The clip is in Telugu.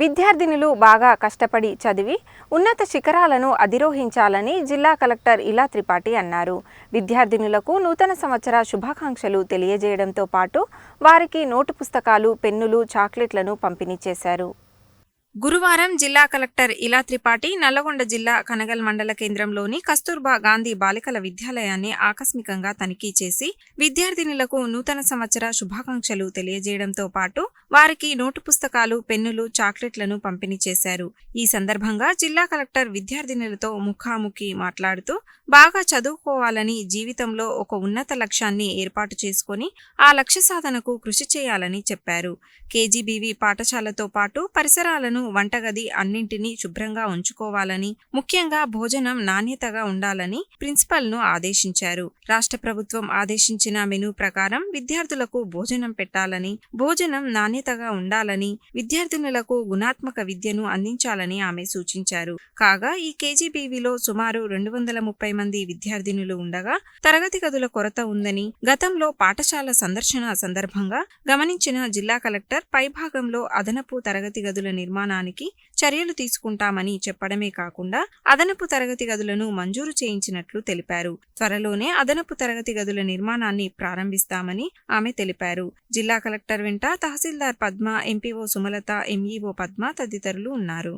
విద్యార్థినులు బాగా కష్టపడి చదివి ఉన్నత శిఖరాలను అధిరోహించాలని జిల్లా కలెక్టర్ ఇలా త్రిపాఠి అన్నారు. విద్యార్థినులకు నూతన సంవత్సర శుభాకాంక్షలు తెలియజేయడంతో పాటు వారికి నోటు పుస్తకాలు పెన్నులు చాక్లెట్లను పంపిణీ చేశారు. గురువారం జిల్లా కలెక్టర్ ఇలా త్రిపాఠి నల్లగొండ జిల్లా కనగల్ మండల కేంద్రంలోని కస్తూర్బా గాంధీ బాలికల విద్యాలయాన్ని ఆకస్మికంగా తనిఖీ చేసి విద్యార్థినులకు నూతన సంవత్సర శుభాకాంక్షలు తెలియజేయడంతో పాటు వారికి నోటు పుస్తకాలు పెన్నులు చాక్లెట్లను పంపిణీ చేశారు. ఈ సందర్భంగా జిల్లా కలెక్టర్ విద్యార్థినులతో ముఖాముఖి మాట్లాడుతూ బాగా చదువుకోవాలని జీవితంలో ఒక ఉన్నత లక్ష్యాన్ని ఏర్పాటు చేసుకొని ఆ లక్ష్య సాధనకు కృషి చేయాలని చెప్పారు. కేజీబీవీ పాఠశాలతో పాటు పరిసరాలను వంటగది అన్నింటినీ శుభ్రంగా ఉంచుకోవాలని ముఖ్యంగా భోజనం నాణ్యతగా ఉండాలని ప్రిన్సిపల్ను ఆదేశించారు. రాష్ట్ర ప్రభుత్వం ఆదేశించిన మెనూ ప్రకారం విద్యార్థులకు భోజనం పెట్టాలని భోజనం నాణ్యతగా ఉండాలని విద్యార్థినులకు గుణాత్మక విద్యను అందించాలని ఆమె సూచించారు. కాగా ఈ కేజీబీవీలో సుమారు రెండు వందల ముప్పై మంది విద్యార్థినులు ఉండగా తరగతి గదుల కొరత ఉందని గతంలో పాఠశాల సందర్శన సందర్భంగా గమనించిన జిల్లా కలెక్టర్ పైభాగంలో అదనపు తరగతి గదుల నిర్మాణం నిర్మాణానికి చర్యలు తీసుకుంటామని చెప్పడమే కాకుండా అదనపు తరగతి గదులను మంజూరు చేయించినట్లు తెలిపారు. త్వరలోనే అదనపు తరగతి గదుల నిర్మాణాన్ని ప్రారంభిస్తామని ఆమె తెలిపారు. జిల్లా కలెక్టర్ వెంట తహసీల్దార్ పద్మ ఎంపీఓ సుమలత ఎంఈఓ పద్మ తదితరులు ఉన్నారు.